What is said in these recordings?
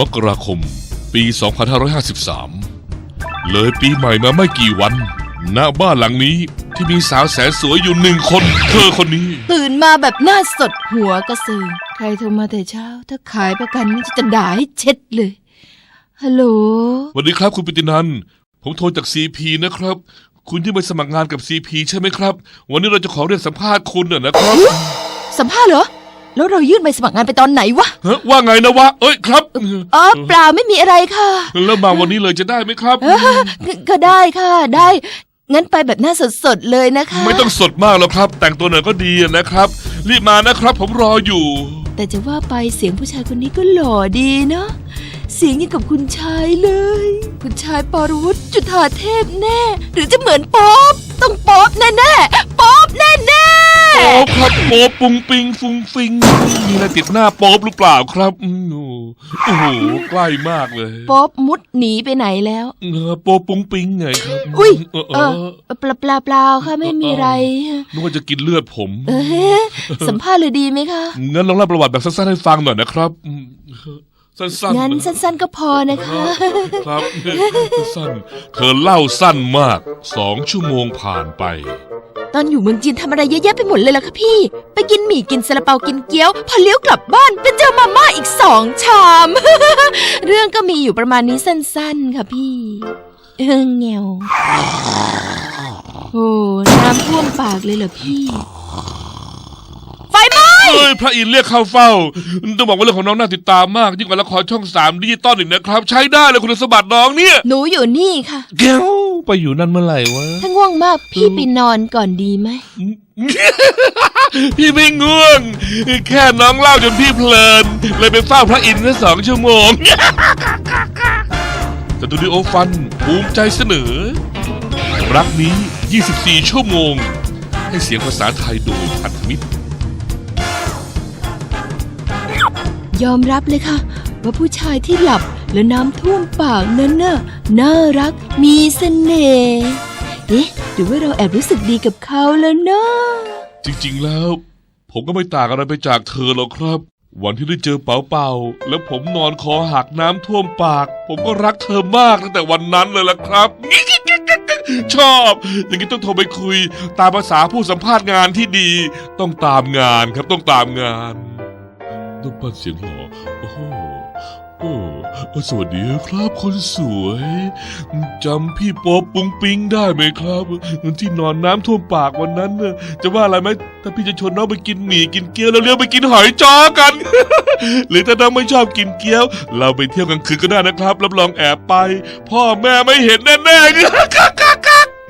มกราคม ปี 2553 เลยปีใหม่มาไม่กี่วัน ณ บ้านหลังนี้ที่มีสาวแสนสวยอยู่หนึ่งคน เธอคนนี้ ตื่นมาแบบหน้าสดหัวกระสือ ใครโทรมาแต่เช้า ถ้าขายประกันนี่จะด่าให้เช็ดเลย ฮัลโหลสวัสดีครับคุณปิตินัน ผมโทรจาก CP นะครับ คุณที่ไปสมัครงานกับ CP ใช่ไหมครับ วันนี้เราจะขอเรียกสัมภาษณ์คุณน่ะนะครับ สัมภาษณ์เหรอ แล้วเรายื่นใบสมัครงานไปตอนไหนวะฮะว่าไงนะวะ เอ้ยครับ อ๋อเปล่าไม่มีอะไรค่ะแล้วมาวันนี้เลยจะได้ไหมครับ เออก็ก็ได้ค่ะได้ งั้นไปแบบหน้าสดๆเลยนะคะ ไม่ต้องสดมากแล้วครับ แต่งตัวหน่อยก็ดีนะครับ รีบมานะครับ ผมรออยู่ แต่จะว่าไปเสียงผู้ชายคนนี้ก็หล่อดีเนาะเสียงยังกับคุณชายเลย คุณชายปรวุฒิจุฑาเทพแน่ หรือจะเหมือนป๊อปต้องป๊อปแน่ๆป๊อปแน่โป๊บครับโป๊บปุงปิงฟุงฟิงมีอะไรติดหน้าโป๊บหรือเปล่าครับอืมโอ้โหใกล้มากเลยๆป๊อปมุดหนีไปไหนแล้ว เออโป๊บปุงปิงไงครับอุ้ยเออเอเอออเปล่าเปล่าเปล่าค่ะไม่มีอะไร นึกว่าจะกินเลือดผม เออสัมภาษณ์เลยดีไหมคะ งั้นลองเล่าประวัติแบบสั้นๆให้ฟังหน่อยนะครับอืม สั้นๆงั้นนะสั้นๆก็พอนะคะ ครับสั้นเธอเล่าสั้นมากสองชั่วโมงผ่านไป ตอนอยู่เมืองจีนทำอะไรเยอะแยะไปหมดเลยล่ะคะพี่ ไปกินหมี่กินซาลาเปากินเกี๊ยว พอเลี้ยวกลับบ้านไปเจอมาม่าอีกสองชาม เรื่องก็มีอยู่ประมาณนี้สั้นๆค่ะพี่ เออเงวโอ้น้ำท่วมปากเลยเหรอพี่ ไฟไหม้เอ้ยพระอินทร์เรียกเข้าเฝ้า ต้องบอกว่าเรื่องของน้องน่าติดตามมากยิ่งกว่าละครช่องสามดิจิตอลอีกนะครับ ใช้ได้เลยคุณสมบัติน้องเนี่ย หนูอยู่นี่ค่ะ แก้วไปอยู่นั่นเมื่อไหร่วะ ถ้าง่วงมากพี่ไปนอนก่อนดีไหม พี่ไม่ง่วง แค่น้องเล่าจนพี่เพลิน เลยไปเฝ้าพระอินทร์แค่สองชั่วโมง สตูดิโอฟันภูมิใจเสนอ รักนี้ 24 ชั่วโมง ให้เสียงภาษาไทยโดยพันธมิตร ยอมรับเลยค่ะ ว่าผู้ชายที่หลับแล้วน้ำท่วมปากนั้นน่ะน่ารักมีเสน่ห์เอ๊ะหรือว่าเราแอบรู้สึกดีกับเขาแล้วเนาะจริงๆแล้ว ผมก็ไม่ต่างอะไรไปจากเธอหรอกครับ วันที่ได้เจอเป๋าเป่าแล้วผมนอนคอหักน้ำท่วมปาก ผมก็รักเธอมากตั้งแต่วันนั้นเลยล่ะครับ ชอบ อย่างนี้ต้องโทรไปคุย ตามภาษาผู้สัมภาษณ์งานที่ดี ต้องตามงานครับต้องตามงาน ต้องปั้นเสียงหล่อ โอ้โหโอ้เอสวัสดีครับคนสวยจำพี่ป๊อบปุงปิงได้ไหมครับ ที่นอนน้ำท่วมปากวันนั้นจะว่าอะไรไหมถ้าพี่จะชวนน้องไปกินหมี่กินเกี๊ยวแล้วเลี้ยวไปกินหอยจ้อกัน หรือถ้าน้องไม่ชอบกินเกี๊ยว เราไปเที่ยวกลางคืนก็ได้นะครับรับรองแอบไป พ่อแม่ไม่เห็นแน่ๆ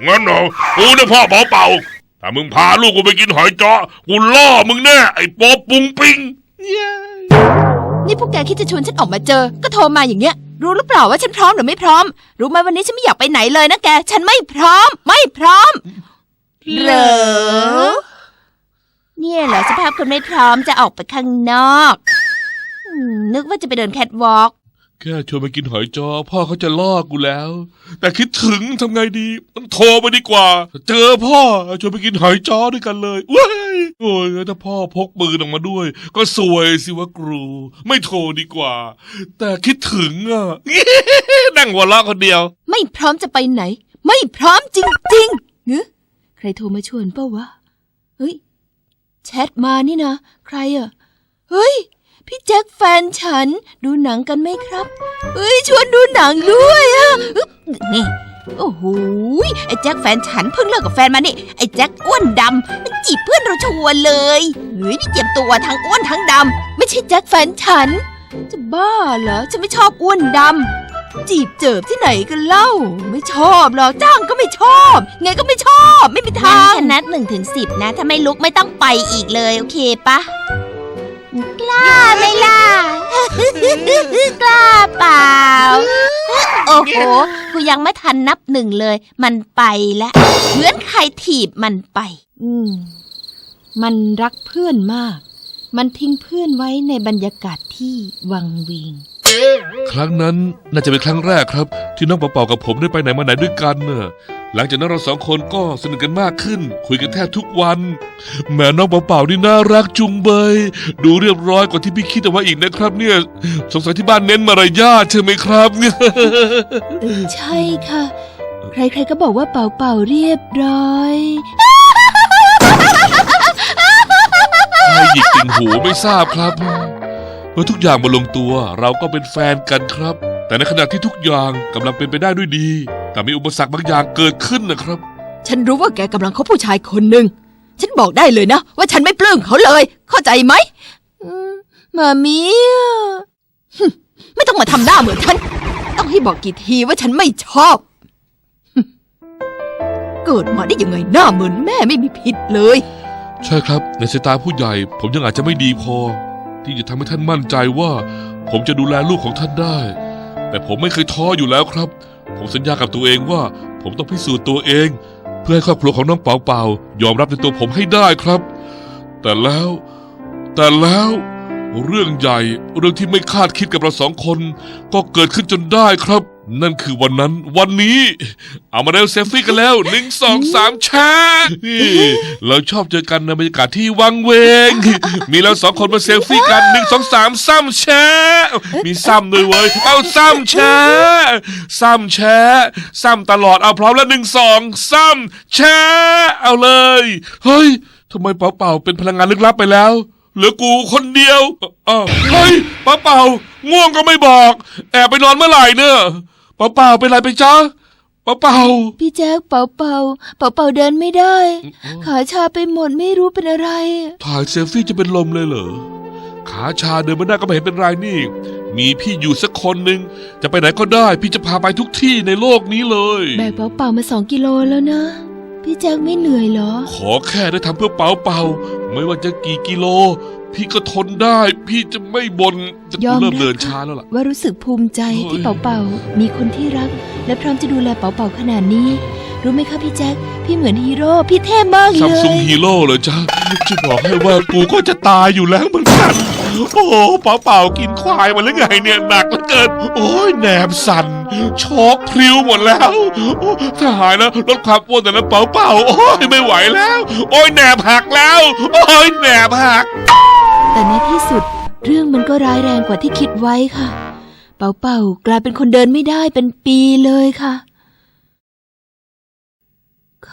งั้นเหรอกูเนี่ยพ่อเป่าเป่าถ้ามึงพาลูกกูไปกินหอยจ้อกูล่อมึงแน่ไอ้ป๊อบปุงปิง นี่พวกแกคิดจะชวนฉันออกมาเจอ ก็โทรมาอย่างเงี้ย รู้หรือเปล่าว่าฉันพร้อมหรือไม่พร้อม รู้ไหมวันนี้ฉันไม่อยากไปไหนเลยนะแก ฉันไม่พร้อม ไม่พร้อม เหรอ เนี่ยเหรอสภาพคนไม่พร้อมจะออกไปข้างนอกอืมนึกว่าจะไปเดินแคทวอล์ก แค่ชวนไปกินหอยจอ พ่อเขาจะลอกูแล้ว แต่คิดถึงทำไงดีต้องโทรไปดีกว่า เจอพ่อชวนไปกินหอยจอด้วยกันเลยว้ายโอ้ยถ้าพ่อพกปืนออกมาด้วย ก็สวยสิวะครู ไม่โทรดีกว่า แต่คิดถึงอะนั่งหัวเราะคนเดียว ไม่พร้อมจะไปไหน ไม่พร้อมจริงๆเงะใครโทรมาชวนเป้าวะเฮ้ยแชทมานี่นะ ใครอะเฮ้ย พี่แจ็คแฟนฉัน ดูหนังกันไหมครับเฮ้ยชวนดูหนังด้วยอะนี่โอ้โหไอ้แจ็คแฟนฉันเพิ่งเลิกกับแฟนมานี่ไอ้แจ็คอ้วนดำมันจีบเพื่อนเราชวนเลยเฮ้ยนี่เจียมตัวทั้งอ้วนทั้งดำไม่ใช่แจ็คแฟนฉัน จะบ้าเหรอฉันไม่ชอบอ้วนดำจีบเจิบที่ไหนกันเล่า ไม่ชอบหรอจ้างก็ไม่ชอบ ไงก็ไม่ชอบ ไม่มีทางนัดหนึ่งถึงสิบนะ ถ้าไม่ลุกไม่ต้องไปอีกเลย โอเคปะ กล้าไหมล่ะ กล้าเปล่า โอ้โห กูยังไม่ทันนับหนึ่งเลย มันไปแล้วเหมือนใครถีบมันไป อืม มันรักเพื่อนมาก มันทิ้งเพื่อนไว้ในบรรยากาศที่วังเวง ครั้งนั้นน่าจะเป็นครั้งแรกครับ ที่น้องเป่าๆกับผมได้ไปไหนมาไหนด้วยกันเน่ะหลังจากนั้นเราสองคนก็สนิทกันมากขึ้น คุยกันแทบทุกวันแหม่น้องเป่าๆนี่น่ารักจุงเบย ดูเรียบร้อยกว่าที่พี่คิดเอาไว้อีกนะครับ เนี่ยสงสัยที่บ้านเน้นมารยาทใช่ไหมครับเออใช่ค่ะ ใครๆก็บอกว่าเป่าเป่าๆเรียบร้อยใครหยิกติ่งหูไม่ทราบครับ เมื่อทุกอย่างมาลงตัวเราก็เป็นแฟนกันครับ แต่ในขณะที่ทุกอย่างกำลังเป็นไปได้ด้วยดี แต่มีอุปสรรคบางอย่างเกิดขึ้นนะครับ ฉันรู้ว่าแกกำลังคบผู้ชายคนหนึ่ง ฉันบอกได้เลยนะ ว่าฉันไม่ปลื้มเขาเลย เข้าใจไหมอืมมามีอะหึไม่ต้องมาทำหน้าเหมือนฉัน ต้องให้บอกกี่ทีว่าฉันไม่ชอบหึเกิดมาได้ยังไงหน้าเหมือนแม่ไม่มีผิดเลย ใช่ครับ ในสายตาผู้ใหญ่ ผมยังอาจจะไม่ดีพอ ที่จะทำให้ท่านมั่นใจว่า ผมจะดูแลลูกของท่านได้ แต่ผมไม่เคยท้ออยู่แล้วครับ ผมสัญญากับตัวเองว่า ผมต้องพิสูจน์ตัวเอง เพื่อให้ครอบครัวของน้องเปาเปายอมรับในตัวผมให้ได้ครับ แต่แล้ว แต่แล้วเรื่องใหญ่เรื่องที่ไม่คาดคิดกับเราสองคน ก็เกิดขึ้นจนได้ครับ นั่นคือวันนั้นวันนี้ เอามาเร็วเซลฟี่กันแล้วหนึ่งสองสามแชร์นี่เราชอบเจอกันในบรรยากาศที่วังเวง มีเราสองคนมาเซลฟี่กันหนึ่งสองสามซ้ำแชร์มีซ้ำด้วยเว้ยเอาซ้ำแชร์ซ้ำแชร์ซ้ำตลอดเอาพร้อมแล้วหนึ่งสองซ้ำแชร์เอาเลย เฮ้ยทำไมเป่าเป่าเป็นพลังงานลึกลับไปแล้วเหลือกูคนเดียวเฮ้ยป่าเป่าง่วงก็ไม่บอก แอบไปนอนเมื่อไหร่เนอะ เป่าเป่าเป็นไรไปจ๊ะเป่าเป่า พี่แจ๊คเป่าเป่าเป่าเป่าเดินไม่ได้ ขาชาไปหมดไม่รู้เป็นอะไร ถ่ายเซลฟี่จะเป็นลมเลยเหรอ ขาชาเดินไม่ได้ก็ไม่เห็นเป็นไรนี่ มีพี่อยู่สักคนหนึ่งจะไปไหนก็ได้ พี่จะพาไปทุกที่ในโลกนี้เลย แบกเป่าเป่ามาสองกิโลแล้วนะ พี่แจ๊คไม่เหนื่อยเหรอ ขอแค่ได้ทำเพื่อเป่าเป่าไม่ว่าจะกี่กิโล พี่ก็ทนได้ พี่จะไม่บน่นจะยอมเริ่มรับเดินช้าแล้วล่ะ ว่ารู้สึกภูมิใจเฮ้ยที่เป่าเป่ามีคนที่รัก และพร้อมจะดูแลเป่าเป่าขนาดนี้ รู้ไหมคะพี่แจ๊คพี่เหมือนฮีโร่พี่เท่มากเลซัมซุงยฮีโร่เลยจ้าจะบอกให้ว่ากูก็จะตายอยู่แล้วเหมือนกัน โอ้โหเป่าเป่ากินควายมาหรือไงเนี่ยหนักเหลือเกิน โอ้ยแหนบสั่นช็อกพริ้วหมดแล้วโอ้ถ้าหายแล้วลดความอ้วนแต่นั้นเป่าเป่าโอ้ยไม่ไหวแล้ว โอ้ยแหนบหักแล้ว โอ้ยแหนบหัก แต่ในที่สุดเรื่องมันก็ร้ายแรงกว่าที่คิดไว้ค่ะ เป่าเป่ากลายเป็นคนเดินไม่ได้เป็นปีเลยค่ะ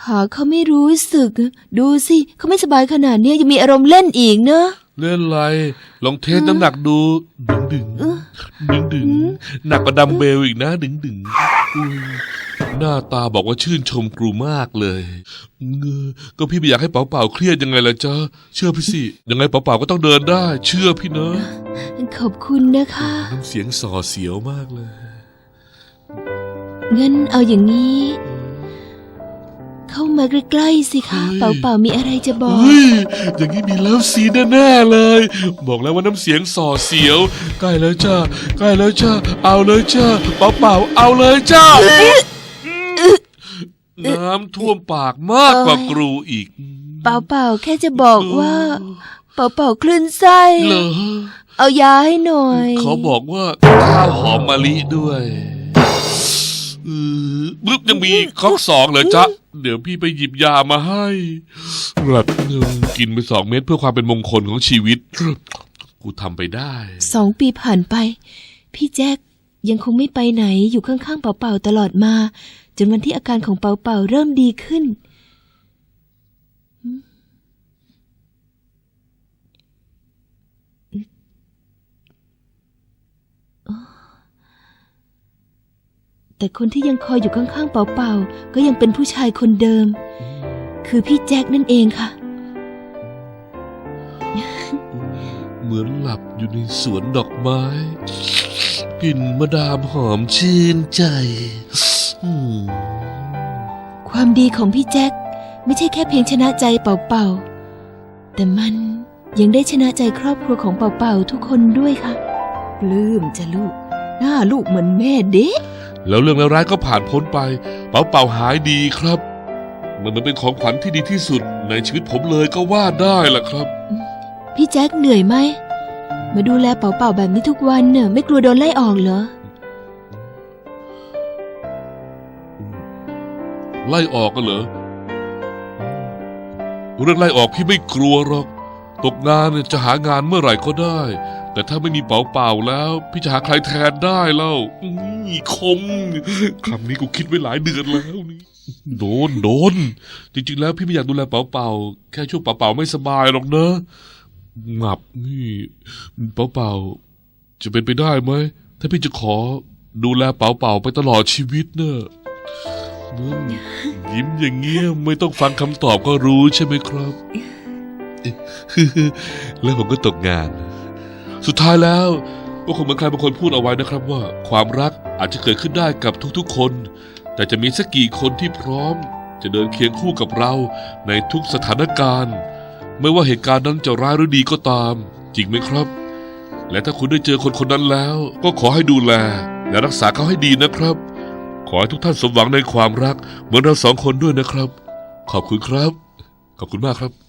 ขาเขาไม่รู้สึก ดูสิเขาไม่สบายขนาดเนี้ยยังมีอารมณ์เล่นอีกเนอะ เล่นไร ลองเทสน้ำหนักดู ดึงดึงเออดึงดึงหนักกว่าดัมเบลอีกนะ ดึงดึงอุ้ยหน้าตาบอกว่าชื่นชมครูมากเลยเงอก็พี่ไม่อยากให้เป๋าเป่าเครียดยังไงล่ะจ๊ะ เชื่อพี่สิ ยังไงเป๋าเป่าก็ต้องเดินได้ เชื่อพี่เนอะ ขอบคุณนะคะ น้ำเสียงส่อเสียวมากเลย งั้นเอาอย่างนี้ เข้ามาใกล้ๆสิคะเฮ้ยเป่าเป่ามีอะไรจะบอก เฮ้ยอย่างนี้มีเลิฟซีนแน่ๆเลย บอกแล้วว่าน้ำเสียงส่อเสียว ใกล้แล้วจ้าใกล้แล้วจ้าเอาเลยจ้าเป่าเป่าเอาเลยจ้าน้ำท่วมปากมากกว่ากรูอีก เป่าเป่าแค่จะบอกว่า เป่าเป่าคลื่นไส้เหรอเอายาให้หน่อย เขาบอกว่าข้าวหอมมะลิด้วยเออปึ๊บยังมีข้อสองเหรอจ๊ะ เดี๋ยวพี่ไปหยิบยามาให้แบบกินไปสองเม็ดเพื่อความเป็นมงคลของชีวิต กูทำไปได้ สองปีผ่านไป พี่แจ็คยังคงไม่ไปไหนอยู่ข้างๆเป่าเป่าตลอดมา จนวันที่อาการของเป่าเป่าเริ่มดีขึ้น แต่คนที่ยังคอยอยู่ข้างๆเป่าเป่าก็ยังเป็นผู้ชายคนเดิม คือพี่แจ็คนั่นเองค่ะ เหมือนหลับอยู่ในสวนดอกไม้กลิ่นมะดามหอมชื่นใจอืมความดีของพี่แจ็คไม่ใช่แค่เพียงชนะใจเป่าๆแต่มันยังได้ชนะใจครอบครัวของเป่าๆทุกคนด้วยค่ะ ปลื้มจะลูก หน้าลูกเหมือนแม่เด็ก แล้วเรื่องร้ายๆก็ผ่านพ้นไป เป่าเป่าหายดีครับ มันเหมือนเป็นของขวัญที่ดีที่สุดในชีวิตผมเลยก็ว่าได้ล่ะครับ พี่แจ็คเหนื่อยไหม มาดูแลเป่าๆแบบนี้ทุกวันเน่ะไม่กลัวโดนไล่ออกเหรอ ไล่ออกกันเหรอ เรื่องไล่ออกพี่ไม่กลัวหรอก ตกงานเนี่ยจะหางานเมื่อไหร่ก็ได้ แต่ถ้าไม่มีเป๋าเปล่าแล้ว พี่จะหาใครแทนได้เล่าอื้อคมคำนี้กูคิดไว้หลายเดือนแล้วนี่โดนโดน จริงๆ แล้วพี่ไม่อยากดูแลเป๋าเปล่าแค่ช่วงเป๋าเปล่าไม่สบายหรอกเนอะงับนี่เป๋าเปล่าจะเป็นไปได้ไหมถ้าพี่จะขอดูแลเป๋าเปล่าไปตลอดชีวิตเนอะยิ้มอย่างเงี้ยไม่ต้องฟังคำตอบก็รู้ใช่ไหมครับ แล้วผมก็ตกงาน สุดท้ายแล้วก็คงเหมือนใครบางคนพูดเอาไว้นะครับว่าความรักอาจจะเกิดขึ้นได้กับทุกๆคน แต่จะมีสักกี่คนที่พร้อม จะเดินเคียงคู่กับเราในทุกสถานการณ์ ไม่ว่าเหตุการณ์นั้นจะร้ายหรือดีก็ตาม จริงไหมครับ และถ้าคุณได้เจอคนคนนั้นแล้ว ก็ขอให้ดูแล และรักษาเขาให้ดีนะครับ ขอให้ทุกท่านสมหวังในความรักเหมือนเราสองคนด้วยนะครับ ขอบคุณครับ ขอบคุณมากครับ